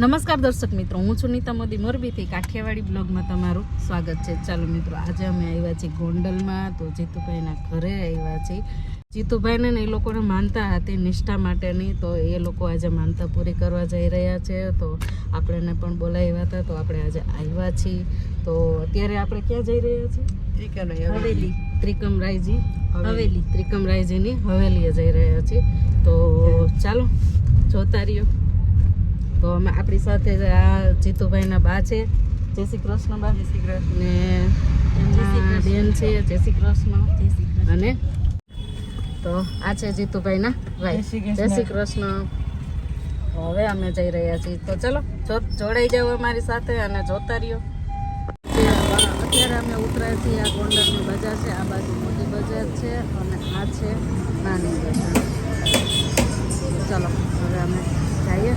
નમસ્કાર દર્શક મિત્રો હું છું નીતા મોદી. મોરબીથી કાઠિયાવાડી બ્લોગમાં તમારું સ્વાગત છે. ચાલો મિત્રો આજે અમે આવ્યા છીએ ગોંડલમાં. તો જીતુભાઈના ઘરે આવ્યા છીએ. જીતુભાઈને ને એ લોકોને માનતા હતી નિષ્ઠા માટેની. તો એ લોકો આજે માનતા પૂરી કરવા જઈ રહ્યા છે. તો આપણને પણ બોલાવ્યા હતા. તો આપણે આજે આવ્યા છીએ. તો અત્યારે આપણે ક્યાં જઈ રહ્યા છીએ? હવેલી. ત્રિકમરાયજી. હવેલી. ત્રિકમ રાયજીની હવેલીએ જઈ રહ્યા છીએ. તો ચાલો જોતા રહ્યો. તો અમે આપણી સાથે આ જીતુભાઈના બા છે જય શ્રી કૃષ્ણ બા ને એમના બેન છે જય શ્રી કૃષ્ણ અને તો આ છે જીતુભાઈના ભાઈ. જય શ્રી કૃષ્ણ હવે અમે જઈ રહ્યા છીએ. તો ચલો જોડાઈ જાઓ અમારી સાથે અને જોતા રહ્યો. અત્યારે અમે ઉતર્યા છીએ આ ગોંડલની બજાર છે આ બાજુ મોટી બજાર છે અને આ છે નાની બજાર. ચલો હવે અમે જઈએ.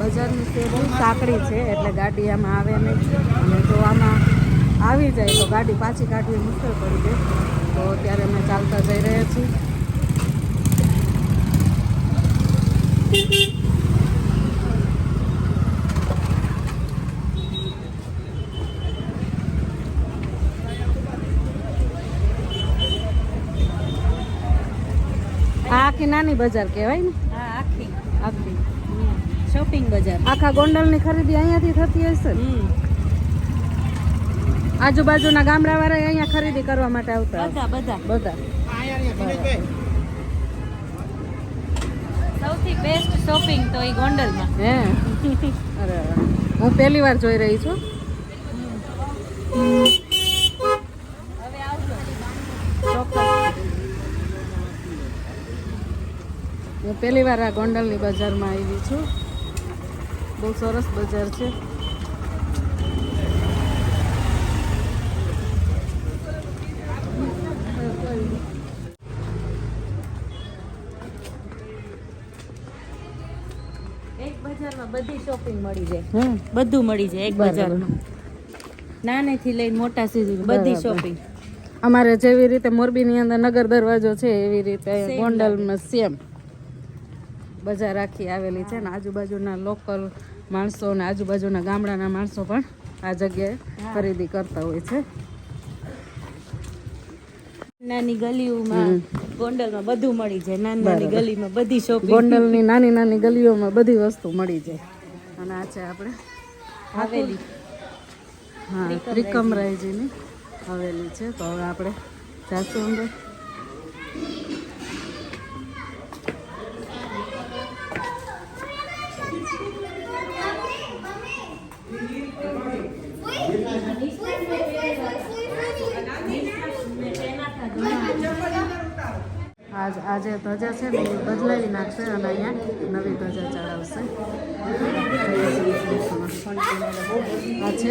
બજારની શેરી સાંકડી છે, એટલે ગાડી આમાં આવે નહીં. અને જો આમાં આવી જાય તો ગાડી પાછી કાઢવી મુશ્કેલ પડી જાય. તો અત્યારે અમે ચાલતા જઈ રહ્યા છીએ. આખી નાની બજાર કહેવાય ને? શોપિંગ બજાર. આખા ગોંડલની ખરીદી અહીંયાથી થતી હશે? આજુબાજુના ગામડા વાળા અહીંયા ખરીદી કરવા માટે આવતા બધા બધા. બધા. સૌથી બેસ્ટ શોપિંગ તો એ ગોંડલમાં. હે? અરે હું પહેલી વાર જોઈ રહી છું. હું પહેલી આ ગોંડલની બજારમાં આવી છું. બહુ સરસ બજાર છે. બધી શોપિંગ મળી જાય. હમ. બધું મળી જાય એક બજારમાં. નાનેથી લઈને મોટા સુધી બધી. શોપિંગ અમારે જેવી રીતે મોરબીની અંદર નગર દરવાજો છે એવી રીતે ગોંડલ ગોંડલમાં સેમ બજાર આખી આવેલી છે ને આજુબાજુના લોકલ માણસો ને આજુબાજુના ગામડાના માણસો પણ આ જગ્યાએ ખરીદી કરતા હોય છે. નાની ગલીઓમાં ગોંડલમાં બધું મળી જાય. નાની નાની ગલીમાં બધી શોપિંગ ગોંડલની નાની નાની ગલીઓમાં બધી વસ્તુ મળી જાય. અને આ છે આપણે હવેલી. હા ત્રિકમરાયજીની હવેલી છે. તો હવે આપણે જાશું અંદર. આજ ધજા છે ને એ બદલાવી નાખશે અને અહીંયા નવી ધજા ચડાવશે. આ છે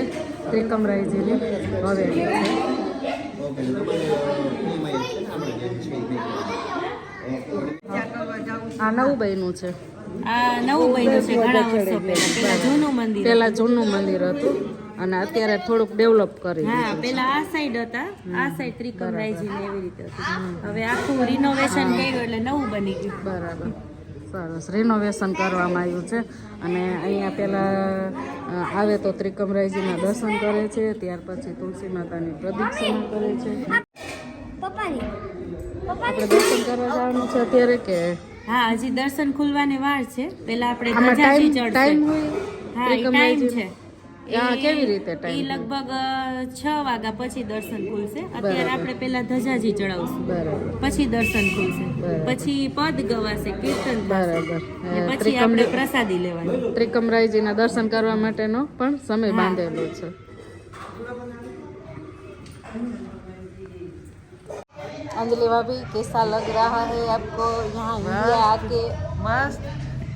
ત્રિકમરાયજીની હવેલી. છે આ નવું બહેનું છે. આ નવું બહેનું છે ઘણા વર્ષો પહેલા. જૂનું મંદિર પેલા જૂનું મંદિર હતું. અને અત્યારે થોડુંક ડેવલપ કરી હા પેલા આ સાઈડ હતા આ સાઈડ ત્રિકમ રાયજી ને એવી રીતે હતું. હવે આખું રિનોવેશન કર્યું એટલે નવું બની ગયું. બરાબર. સરસ. રિનોવેશન કરવામાં આવ્યું છે. અને અહીંયા પહેલાં આવે તો ત્રિકમરાયજીના દર્શન કરે છે ત્યાર પછી તુલસી માતાની પ્રદક્ષિણા કરે છે. આપણે દર્શન કરવા જવાનું છે અત્યારે કે? હા હજી દર્શન ખુલવાની વાર છે. પેલા આપણે ટાઈમ હોય? હા ટાઈમ છે. કેવી રીતે એ time હોય? લગભગ અ, છ વાગ્યા પછી દર્શન ખુલશે અત્યારે આપણે પેલા ધજાજી ચડાવશું બરાબર પછી દર્શન ખુલશે બરાબર. પછી પદ ગવાશે કીર્તન થશે બરાબર ને અ, પછી આપણે પ્રસાદી લેવાની ત્રિકમરાયજીના દર્શન કરવા માટેનો પણ સમય હા. બાંધેલો છે अंजलि भाभी कैसा लग रहा है आपको यहाँ इंडिया आके मस्त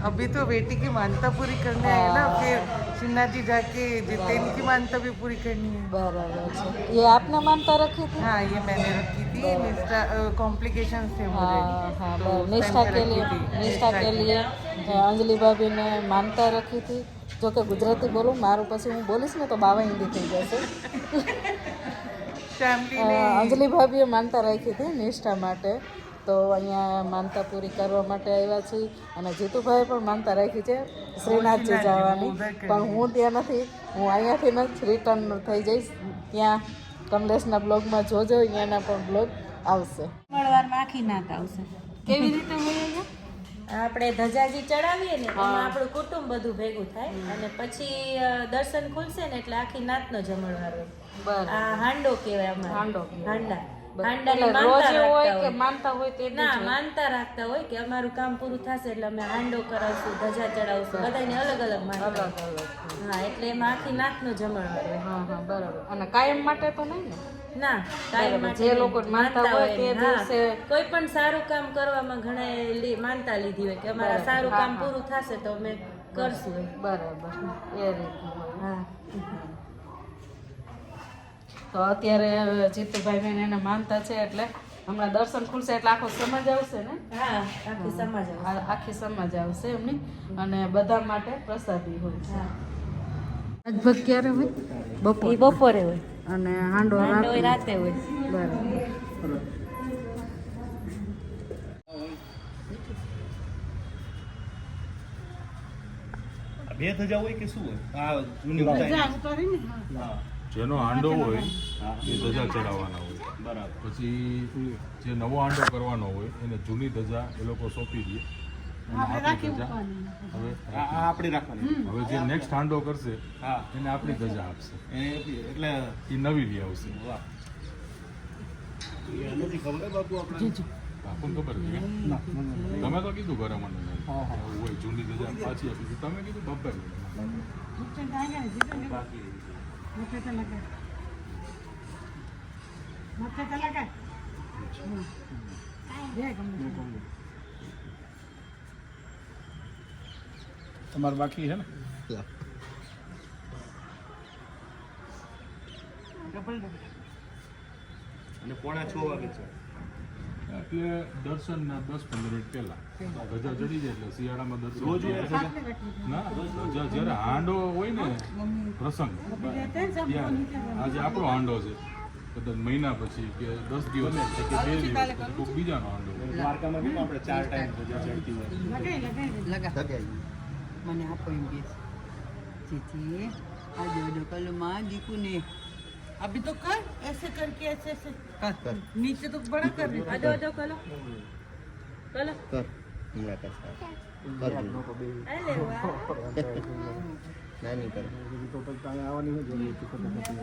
अभी तो बेटी की मानता पूरी करने आए ना फिर नैना जी जाके जितेन की मानता भी पूरी करनी है बराबर છે ये आपने मानता रखी थी हाँ ये मैंने रखी थी निष्ठा कॉम्प्लिकेशन थे मुझे हाँ हाँ तो बर- उस निष्ठा time के पे लिए रखी थी। निष्ठा के लिए અ, અંજલિ ભાભીને માનતા રાખી હતી જો કે ગુજરાતી બોલું મારું પછી હું બોલીશ ને તો બાવા હિન્દી થઈ જશે श्यामली અ, ने અંજલિ ભાભીએ માનતા રાખી હતી નિષ્ઠા માટે તો અહીંયા માનતા પૂરી કરવા માટે આવ્યા છીએ. અને જીતુભાઈ પણ માનતા રાખી છે શ્રીનાથજી જવાની. પણ હું ત્યાં નથી. હું અહીંયાથી જ રિટર્ન થઈ જઈશ. ત્યાં કમલેશના બ્લોગમાં જોજો અહીંયાના પણ બ્લોગ આવશે. મંગળવારમાં આખી નાત આવશે. કેવી રીતે હોય આપણે ધજાજી ચડાવીએ ને એમાં આપણું કુટુંબ બધું ભેગું થાય. અને પછી દર્શન ખુલશે ને એટલે આખી નાતનો જમણવાર હોય. બરાબર. આ હાંડો કહેવાય અમારે. હાંડો. હાંડા. રોજ હોય કે માનતા હોય તે ના માનતા રાખતા હોય કે અમારું કામ પૂરું થશે એટલે અમે હાંડો કરાવશું ધજા ચડાવશું બધાને અલગ અલગ માનતા અલગ. અલગ. હા એટલે એમાં આખી નાતનો હોય. હા હા બરાબર. અને કાયમ માટે તો નહીં ને? માટે જે. લોકો માનતા હોય તે દિવસે- કોઈ પણ સારું કામ કરવામાં ઘણા માનતા લીધી હોય કે અમારા સારું કામ પૂરું થશે તો અમે કરશું. બરાબર. એ રીતનું હા. તો અત્યારે જીતુભાઈ બેન એને માનતા છે એટલે હમણાં દર્શન ખુલશે એટલે આખો સમાજ આવશે ને? હા આખી સમાજ. આખી સમાજ આવશે એમની. અને બધા માટે પ્રસાદી હોય છે. લગભગ ક્યારે હોય? બપોર. બપોરે હોય. અને હાંડો હાંડો રાતે હોય. બરાબર. બે ધજા હોય કે શું હોય? આ જૂની હા. જેનો હાંડો હોય એ ધજા ચડાવવાના હોય. બરાબર. પછી જે નવો હાંડો કરવાનો હોય એને જૂની ધજા એ લોકો સોંપી દે. હવે હવે જે નેક્સ્ટ હાંડો કરશે હા. એને આપણી ધજા આપશે. એટલે એ નવી લઈ આવશે. વાહ. એ ખબર બાપુ આપણે આપણને ખબર છે કે? તમે તો કીધું ઘરે મને હોય જૂની ધજા પાછી આપી તમે કીધું બબ્બર બાકી તમારે બાકી છે ને? અને પોણા છ વાગે છે. એટલે દર્શનના દસ પંદર મિનિટ પહેલા. ધજા ચડી જાય એટલે શિયાળામાં દર્શન રોજ ના જ્યારે હાંડો હોય ને પ્રસંગ આજે આપણો હાંડો છે. કદાચ મહિના પછી કે દસ દિવસ કે બે દિવસ કોઈક બીજાનો હાંડો દ્વારકામાં કેમ આપણે ચાર ટાઈમ ધજા ચડતી હોય? મને આપો એમ કે જેથી આજે કલમાં દીકુને अभी तो कर ऐसे करके ऐसे ऐसे कर कर नीचे तो बड़ा कर रही આજો આજો કલો કલો અરે વાહ તો પછી કાંઈ આવવાની હોય જરૂર હતી ખબર નથી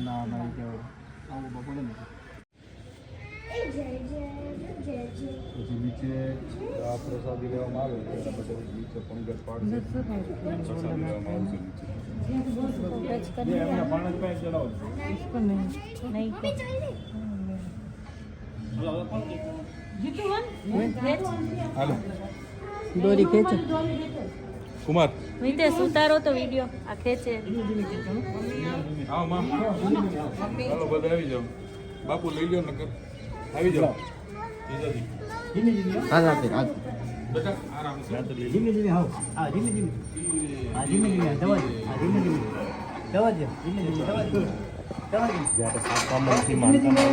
ના ના એ કહેવાય આવું બપોરે ને પછી નહીં હાલો દોરી ખેંચો કુમાર. વિદેશ ઉતારો તો વિડિયો આ ખેંચે. હા મમ્મી હાલો બધા આવી જાઓ. બાપુ લઈ લો ને આવી જાઓ જીજાજી હા રાતે આજ બેટા આરામ છે ધીમે ધીમે આવો હા ધીમે ધીમે હા ધીમે ધીમે દવા દે હા ધીમે ધીમે દવા દે ધીમે ધીમે દવા દે દવા દે જ્યારે સાત કામથી માનતા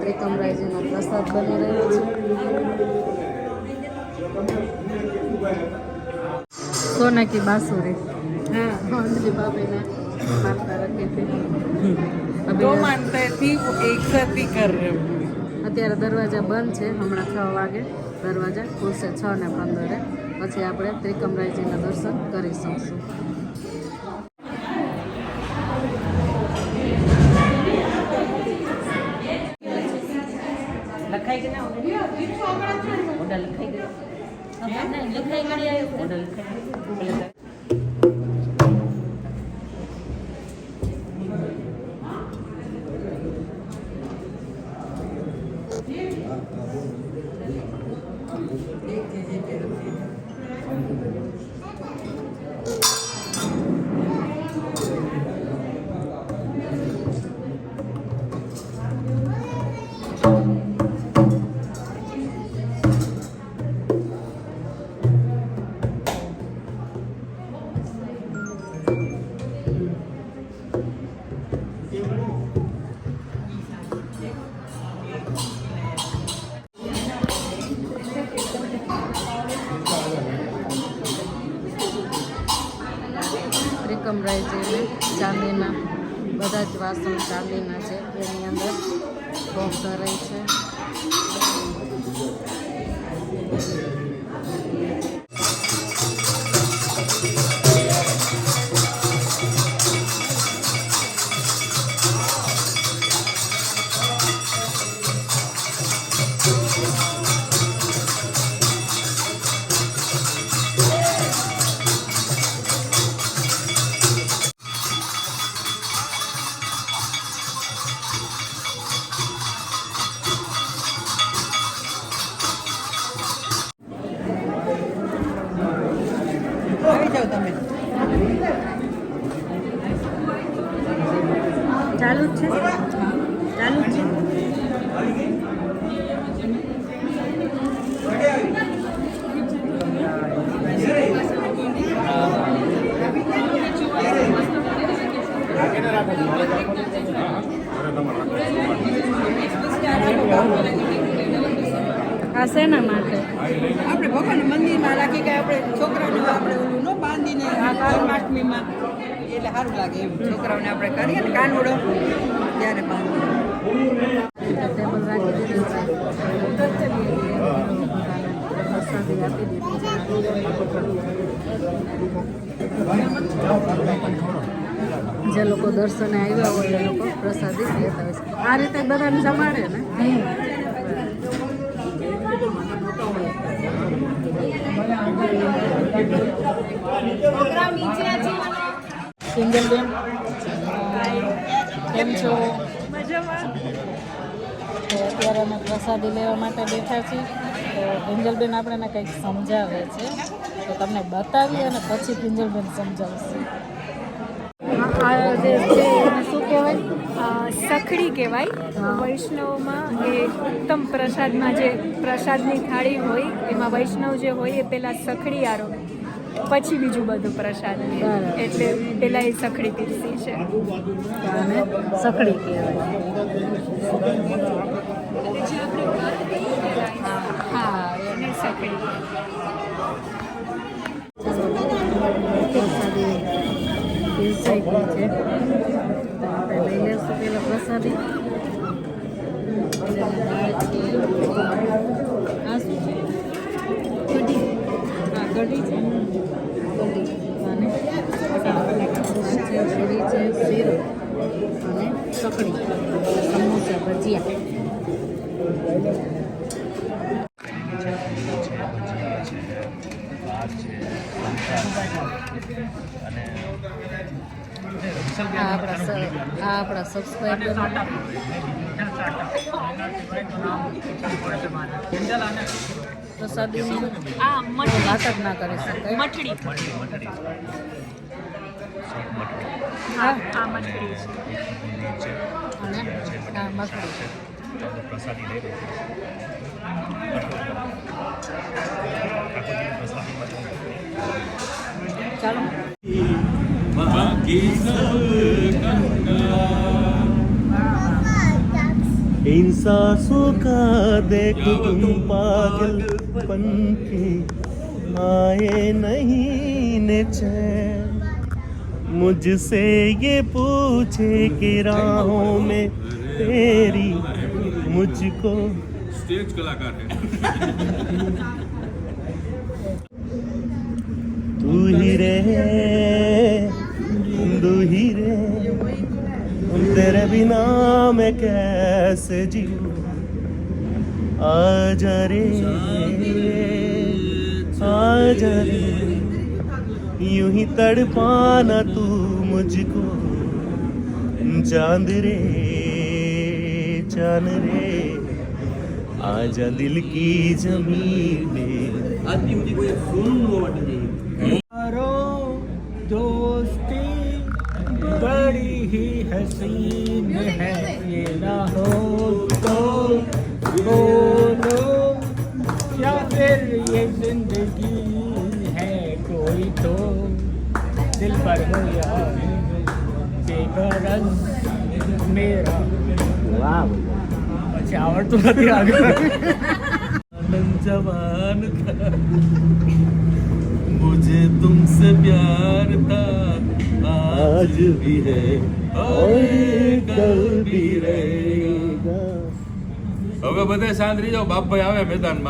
ત્રિકમરાયજીનો પ્રસાદ બની રહ્યો છે. સોનાકી બાસુરી. હા. અંજલિ બાબેના માનતા રખી હતી. દો માનતા એક અત્યારે દરવાજા બંધ છે હમણાં છ વાગે દરવાજા ખુલશે છ ને પંદરે. પછી આપણે ત્રિકમરાયજીના દર્શન કરી શકશું. લખાઈ ગયા વાસણ ચાંદીના છે. એની અંદર બહુ ધરાય છે. આવી જાઓ તમે. ચાલુ જ છે? ચાલુ જ છે? આ શેના માટે? આપણે ભગવાન મંદિરમાં રાખી કે આપણે છોકરાને આપણે ઓલું જન્માષ્ટમીમાં એટલે સારું લાગે એમ. છોકરાઓને આપણે કરીએ ને કાનવડો ત્યારે છે જે લોકો દર્શને આવ્યા હોય એ લોકો પ્રસાદી લેતા હોય છે. આ રીતે બધાને જમાડે ને? સિંગલબેન કેમ છો? તો અત્યારે અમે પ્રસાદી લેવા માટે બેઠા છીએ. તો કિંજલબેન આપણને કંઈક સમજાવે છે. તો તમને બતાવી અને પછી કિંજલબેન સમજાવશે. કહેવાય? સખડી કહેવાય. વૈષ્ણવમાં એ ઉત્તમ પ્રસાદમાં જે પ્રસાદની થાળી હોય એમાં વૈષ્ણવ જે હોય એ પહેલાં સખડી આરો. પછી બીજું બધું પ્રસાદ એટલે પહેલાં એ સખડી પીરસી છે. સખડી કહેવાય. હા એને સખડી છે. છે આ શું છે? કઢી કઢી છે. કઢી અને પૂરી છે શીરો અને ચકડી સમોસા ભજીયા. આપણા સબસ્ક્રાઈબર પ્રસાદીની વાત જ ના કરી શકાય મઠડી હા આ મઠડી છે. અને આ મકડી ચાલો. इन सासों का देख तुम पागल पंखी आए नहीं मुझसे ये पूछे कि राहों में तेरी मुझको स्टेज कलाकार है। तू ही रे तू ही रे तेरे बिना मैं कैसे जीऊं आजा रे आजा रे यूं ही तड़पाना तू मुझको चांद रे चांद रे आजा दिल की जमीन पे हसीन है ये ना हो तो बोलो या फिर ये ज़िंदगी है कोई तो? दिल पर हो या बेगरज मेरा वाह। अच्छा आवड़ तो नहीं आ जवान था। मुझे तुमसे प्यार था आज भी है। હવે બધા શાંત રહી જાઓ બાપભાઈ આવે મેદાનમાં.